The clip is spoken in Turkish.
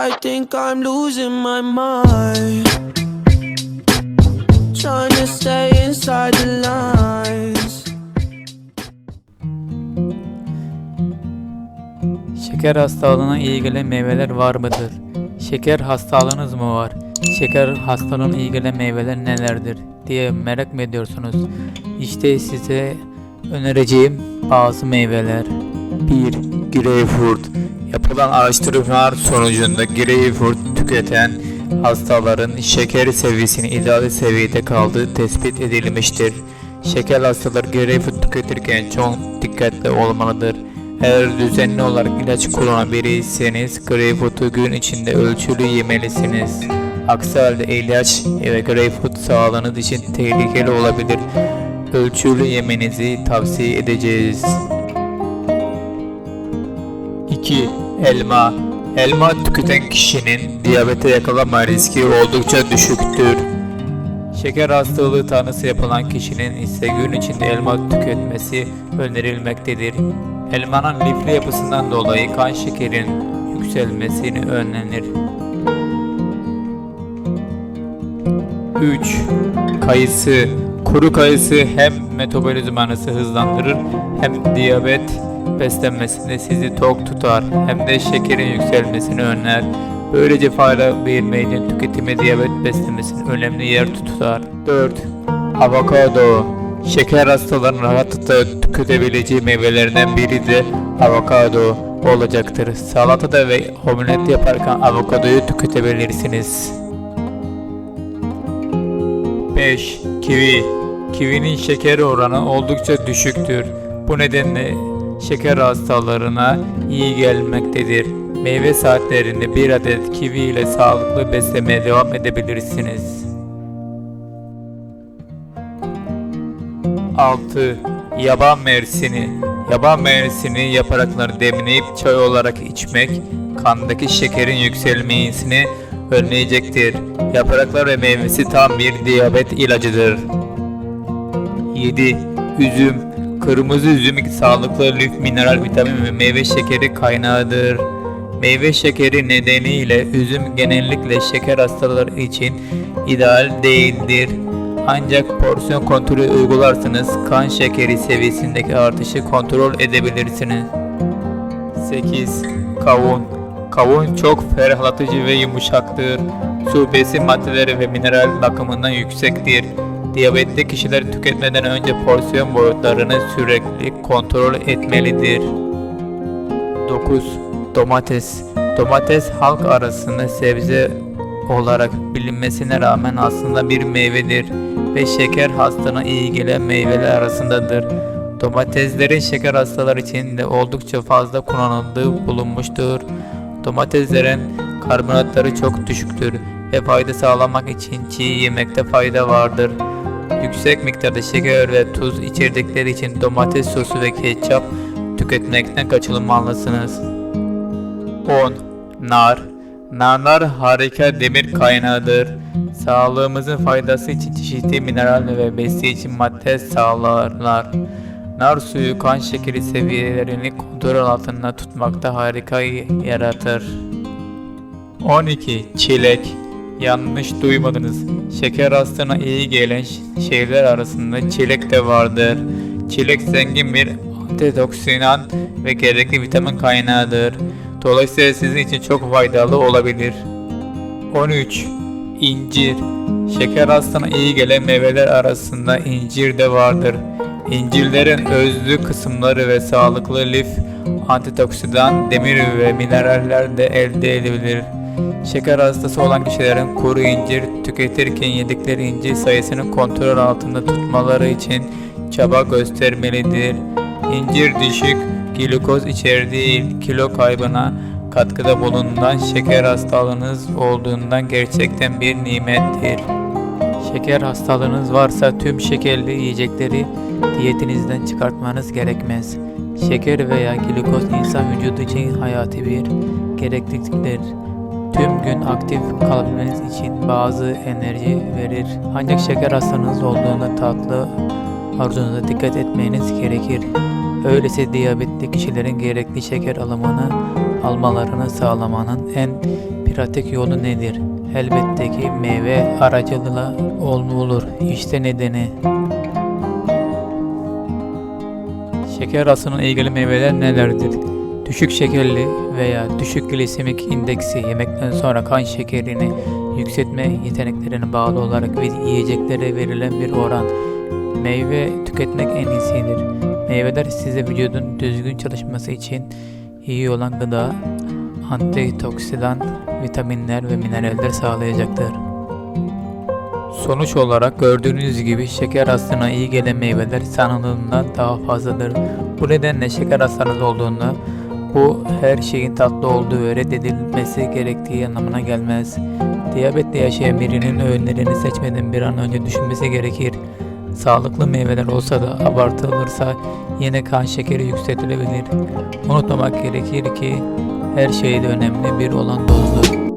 I think I'm losing my mind. Trying to stay inside the lines. Şeker hastalığına gelen meyveler var mıdır? Şeker hastalığınız mı var? Şeker hastalığına gelen meyveler nelerdir diye merak mı ediyorsunuz? İşte size önereceğim bazı meyveler. 1. Greyfurt Yapılan araştırmalar sonucunda greyfurt tüketen hastaların şeker seviyesinin ideal seviyede kaldığı tespit edilmiştir. Şeker hastaları greyfurt tüketirken çok dikkatli olmalıdır. Eğer düzenli olarak ilaç kullanan biriyseniz greyfurtu gün içinde ölçülü yemelisiniz. Aksi halde ilaç ve greyfurt sağlığınız için tehlikeli olabilir. Ölçülü yemenizi tavsiye edeceğiz. 2. Elma Elma tüketen kişinin diyabete yakalanma riski oldukça düşüktür. Şeker hastalığı tanısı yapılan kişinin ise gün içinde elma tüketmesi önerilmektedir. Elmanın lifli yapısından dolayı kan şekerin yükselmesini önlenir. 3. Kayısı Kuru kayısı hem metabolizmanızı hızlandırır hem diyabet beslenmesinde sizi tok tutar hem de şekerin yükselmesini önler. Böylece fayda bir meyvenin tüketimi diyabet beslenmesinin önemli yer tutar. 4. Avokado Şeker hastalarının rahatlıkla tüketebileceği meyvelerden biri de avokado olacaktır. Salatada ve omelet yaparken avokadoyu tüketebilirsiniz. 5. Kivi Kivinin şeker oranı oldukça düşüktür. Bu nedenle şeker hastalarına iyi gelmektedir. Meyve saatlerinde bir adet kivi ile sağlıklı beslemeye devam edebilirsiniz. 6. Yaban mersini Yaban mersini yapraklarını demleyip çay olarak içmek kandaki şekerin yükselmesini önleyecektir. Yapraklar ve meyvesi tam bir diyabet ilacıdır. 7. Üzüm Kırmızı üzüm sağlıklı lif, mineral, vitamin ve meyve şekeri kaynağıdır. Meyve şekeri nedeniyle üzüm genellikle şeker hastaları için ideal değildir. Ancak porsiyon kontrolü uygularsanız kan şekeri seviyesindeki artışı kontrol edebilirsiniz. 8. Kavun Kavun çok ferahlatıcı ve yumuşaktır. Su besin maddeleri ve mineral bakımından yüksektir. Diyabetli kişiler tüketmeden önce porsiyon boyutlarını sürekli kontrol etmelidir. 9. Domates Domates halk arasında sebze olarak bilinmesine rağmen aslında bir meyvedir ve şeker hastalığına iyi gelen meyveler arasındadır. Domateslerin şeker hastaları için de oldukça fazla kullanıldığı bulunmuştur. Domateslerin karbonatları çok düşüktür ve fayda sağlamak için çiğ yemekte fayda vardır. Yüksek miktarda şeker ve tuz içerdikleri için domates sosu ve ketçap tüketmekten kaçınmalısınız. 10. Nar Narlar harika demir kaynağıdır. Sağlığımızın faydası için çeşitli mineral ve besleyici madde sağlarlar. Nar suyu kan şekeri seviyelerini kontrol altında tutmakta harika yaratır. 12. Çilek Yanlış duymadınız. Şeker hastalığına iyi gelen şeyler arasında çilek de vardır. Çilek zengin bir antioksidan ve gerekli vitamin kaynağıdır. Dolayısıyla sizin için çok faydalı olabilir. 13. İncir Şeker hastalığına iyi gelen meyveler arasında incir de vardır. İncirlerin özlü kısımları ve sağlıklı lif, antioksidan, demir ve mineraller de elde edilir. Şeker hastası olan kişilerin kuru incir tüketirken yedikleri incir sayısını kontrol altında tutmaları için çaba göstermelidir. İncir düşük glikoz içerdiği kilo kaybına katkıda bulunduğundan şeker hastalığınız olduğundan gerçekten bir nimettir. Şeker hastalığınız varsa tüm şekerli yiyecekleri diyetinizden çıkartmanız gerekmez. Şeker veya glikoz insan vücudu için hayati bir gerekliliktir. Gün aktif kalabilmeniz için bazı enerji verir. Ancak şeker hastalığınız olduğunda tatlı arzunuza dikkat etmeniz gerekir. Öyleyse diyabetli kişilerin gerekli şeker alımını almalarını sağlamanın en pratik yolu nedir? Elbette ki meyve aracılığıyla olur. İşte nedeni. Şeker hastasına ilgili meyveler nelerdir? Düşük şekerli veya düşük glisemik indeksi yemekten sonra kan şekerini yükseltme yeteneklerine bağlı olarak yiyeceklere verilen bir oran. Meyve tüketmek en iyisidir. Meyveler size vücudun düzgün çalışması için iyi olan gıda, antioksidan, vitaminler ve mineraller sağlayacaktır. Sonuç olarak gördüğünüz gibi şeker hastalığına iyi gelen meyveler sanıldığından daha fazladır. Bu nedenle şeker hastanız olduğunda bu her şeyin tatlı olduğu ve reddedilmesi gerektiği anlamına gelmez. Diyabetle yaşayan birinin öğünlerini seçmeden bir an önce düşünmesi gerekir. Sağlıklı meyveler olsa da abartılırsa yine kan şekeri yükseltilebilir. Unutmamak gerekir ki her şeyde önemli bir olan dozdur.